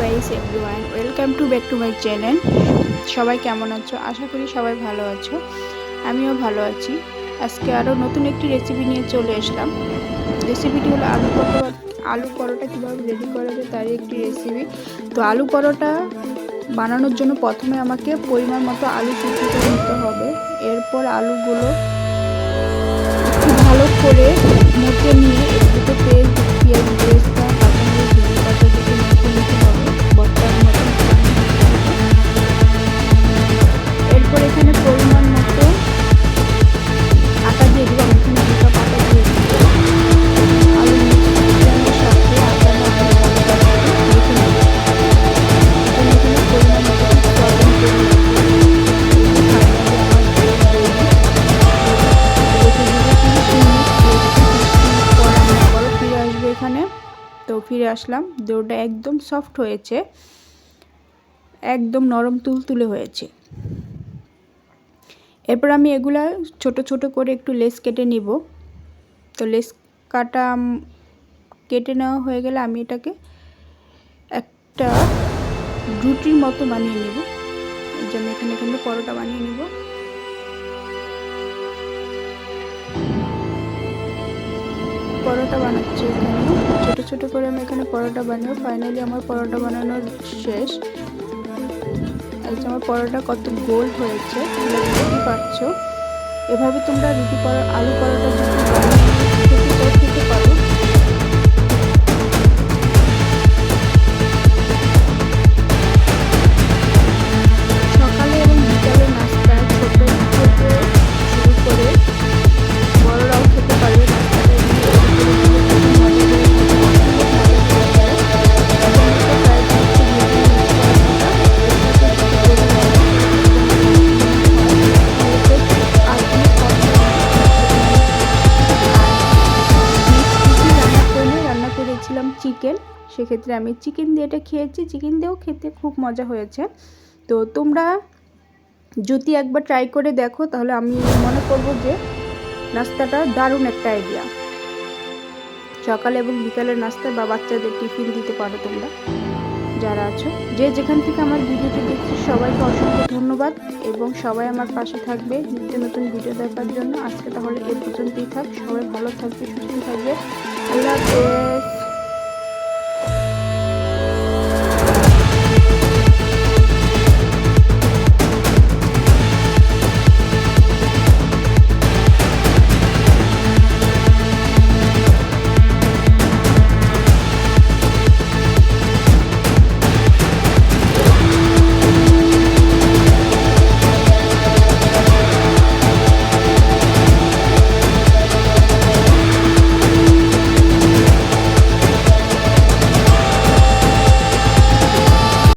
Guys everyone welcome to back to my channel সবাই কেমন আছো? আশা করি সবাই ভালো আছো। আমিও ভালো আছি। আজকে আরও নতুন একটি রেসিপি নিয়ে চলে এসলাম রেসিপিটি হলো আলু পরোটা। আলু পরোটা কীভাবে রেডি করা যায় তারই একটি রেসিপি তো আলু পরোটা বানানোর জন্য প্রথমে আমাকে পরিমাণ মতো আলু সিদ্ধ করে নিতে হবে। এরপর আলুগুলো এখানে। তো ফিরে আসলাম। দৌড়টা একদম সফট হয়েছে। একদম নরম তুলতুলে হয়েছে। এরপর আমি এগুলা ছোট ছোট করে একটু লেস কেটে নিব। তো লেস কাটা কেটে নেওয়া হয়ে গেলে আমি এটাকে একটা রুটির মতো বানিয়ে নেব। যে আমি এখানে এখানে পরোটা বানিয়ে নেব। পরোটা বানাচ্ছি এখানে। ছোটো ছোটো করে আমি এখানে পরোটা বানাবো। ফাইনালি আমার পরোটা বানানোর শেষ। এই যে আমার পরোটা কত গোল্ড হয়েছে দেখতে পাচ্ছ। এভাবে তোমরা রুটি পরো, আলু পরোটা যদি পারো। চিকেন, সেক্ষেত্রে আমি চিকেন দিয়ে এটা খেয়েছি। চিকেন দিয়েও খেতে খুব মজা হয়েছে। তো তোমরা যদি একবার ট্রাই করে দেখো, তাহলে আমি মনে করব যে নাস্তাটা দারুণ একটা আইডিয়া সকালে এবং বিকালের নাস্তা বা বাচ্চাদের টিফিন দিতে পারো তোমরা। যারা আছো, যে যেখান থেকে আমার ভিডিওটি দেখছি, সবাইকে অসংখ্য ধন্যবাদ এবং সবাই আমার পাশে থাকবে নিত্য নতুন ভিডিও দেখার জন্য। আজকে তাহলে এ পর্যন্তই থাক। সবাই ভালো থাকবে, সুস্থ থাকবে। আল্লাহ হাফেজ।